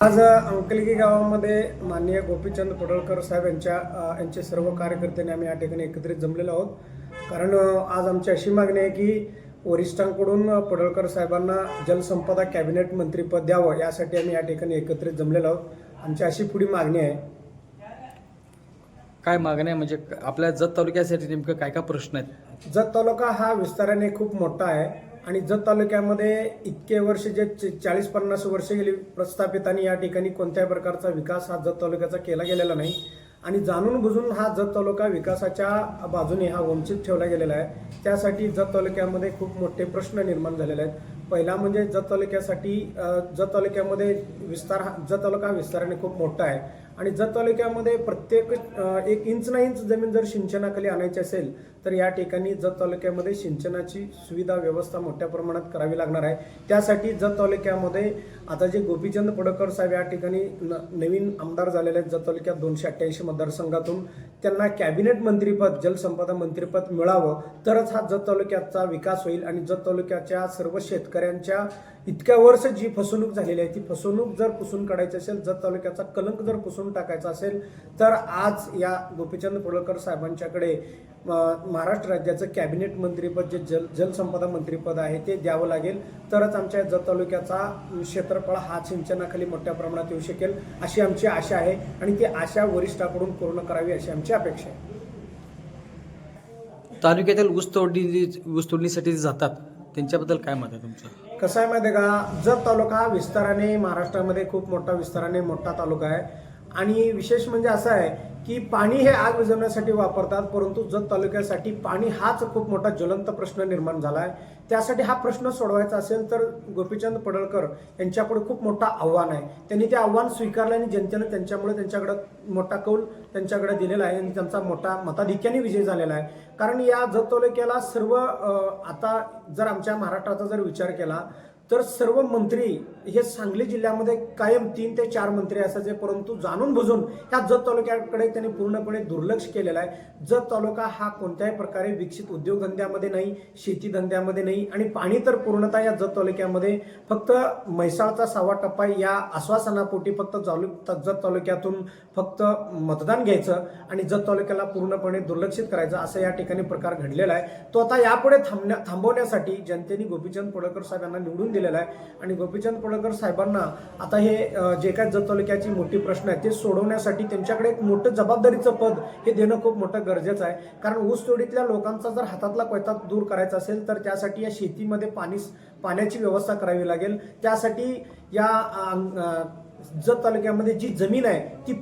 आज अंकलगी गावामध्ये माननीय गोपीचंद पडळकर साहेब यांच्या यांचे सर्व कार्यकर्त्यांनी आम्ही या ठिकाणी एकत्रित जमलेलो आहोत. कारण आज आमची अशी मागणी आहे की वरिष्ठांकडून पडळकर साहेबांना जलसंपदा कॅबिनेट मंत्रीपद द्यावं यासाठी आम्ही या ठिकाणी एकत्रित जमलेलो आहोत. आमची अशी पुढी मागणी आहे. काय मागण्या म्हणजे आपल्या जत तालुक्यासाठी नेमकं काय काय प्रश्न आहेत? जत तालुका हा विस्ताराने खूप मोठा आहे. आणि जत तालुक्यामध्ये इतके वर्ष जे चाळीस पन्नास वर्ष गेली प्रस्थापितांनी या ठिकाणी कोणत्याही प्रकारचा विकास हा जत तालुक्याचा केला गेलेला नाही. आणि जाणून बुजून हा जत तालुका विकासाच्या बाजूने हा वंचित ठेवला गेलेला आहे. त्यासाठी जत तालुक्यामध्ये खूप मोठे प्रश्न निर्माण झालेले आहेत. पहिला म्हणजे जत तालुक्यासाठी जत तालुक्यामध्ये विस्तार हा जत तालुका हा विस्ताराने खूप मोठा आहे. आणि जत तालुक्यामध्ये प्रत्येक एक इंच ना इंच जमीन जर सिंचनाखाली आणायची असेल तर या ठिकाणी जत तालुक्यामध्ये सिंचनाची सुविधा व्यवस्था मोठ्या प्रमाणात करावी लागणार आहे. त्यासाठी जत तालुक्यामध्ये आता जे गोपीचंद पडकर साहेब या ठिकाणी न नवीन आमदार झालेले आहेत जत तालुक्यात दोनशे अठ्ठ्याऐंशी मतदारसंघातून त्यांना कॅबिनेट मंत्रीपद जलसंपदा मंत्रीपद मिळावं तरच हा जत तालुक्याचा विकास होईल आणि जत तालुक्याच्या सर्व शेतकरी शेतकऱ्यांच्या इतक्या वर्ष जी फसवणूक झालेली आहे ती फसवणूक जर पुसून काढायची असेल जत तालुक्याचा कलंक जर पुसून टाकायचा असेल तर आज या गोपीचंद पडळकर साहेबांच्याकडे महाराष्ट्र राज्याचं कॅबिनेट मंत्रीपद जे जल जलसंपदा मंत्रीपद आहे ते द्यावं लागेल. तरच आमच्या जत तालुक्याचा क्षेत्रफळ हा सिंचनाखाली मोठ्या प्रमाणात येऊ शकेल अशी आमची आशा आहे. आणि ती आशा वरिष्ठाकडून पूर्ण करावी अशी आमची अपेक्षा आहे. तालुक्यातील ऊस तोडणी ऊस तोडणीसाठी जातात. त्यांच्याबद्दल काय मत आहे तुमचं? कसं आहे माहिती आहे का? जत तालुका हा विस्ताराने महाराष्ट्रामध्ये खूप मोठा विस्ताराने मोठा तालुका आहे. आणि विशेष म्हणजे असं आहे की पाणी हे आग विझवण्यासाठी वापरतात परंतु जत तालुक्यासाठी पाणी हाच खूप मोठा ज्वलंत प्रश्न निर्माण झाला आहे त्यासाठी हा प्रश्न सोडवायचा असेल तर गोपीचंद पडळकर यांच्यापुढे खूप मोठा आव्हान आहे. त्यांनी ते आव्हान स्वीकारलं आणि जनतेनं त्यांच्यामुळे त्यांच्याकडे मोठा कौल त्यांच्याकडे दिलेला आहे आणि त्यांचा मोठा मताधिक्याने विजय झालेला आहे. कारण या जत तालुक्याला सर्व आता जर आमच्या महाराष्ट्राचा जर विचार केला तर सर्व मंत्री हे सांगली जिल्ह्यामध्ये कायम तीन ते चार मंत्री असायचे परंतु जाणून बुजून ह्या जत तालुक्याकडे त्यांनी पूर्णपणे दुर्लक्ष केलेलं आहे. जत तालुका हा कोणत्याही प्रकारे विकसित उद्योगधंद्यामध्ये नाही शेतीधंद्यामध्ये नाही आणि पाणी तर पूर्णतः या जत तालुक्यामध्ये. फक्त म्हैसाळचा सावा टप्पा या आश्वासनापोटी फक्त चालू जत तालुक्यातून फक्त मतदान घ्यायचं आणि जत तालुक्याला पूर्णपणे दुर्लक्षित करायचं असं या ठिकाणी प्रकार घडलेला आहे. तो आता यापुढे थांबण्या थांबवण्यासाठी जनतेने गोपीचंद पडळकर साहेबांना निवडून निवडून दिलेला आहे. आणि गोपीचंद पडळकर साहेबांना आता हे जे काय जत तालुक्याची मोठी प्रश्न आहे ते सोडवण्यासाठी त्यांच्याकडे एक मोठं जबाबदारीचं पद हे देणं खूप मोठं गरजेचं आहे. कारण ऊस तोडीतल्या लोकांचा जर हातातला कोयता दूर करायचा असेल तर त्यासाठी या शेतीमध्ये पाणी पाण्याची व्यवस्था करावी लागेल. त्यासाठी या जत तालुक्यामध्ये जी जमीन आहे ती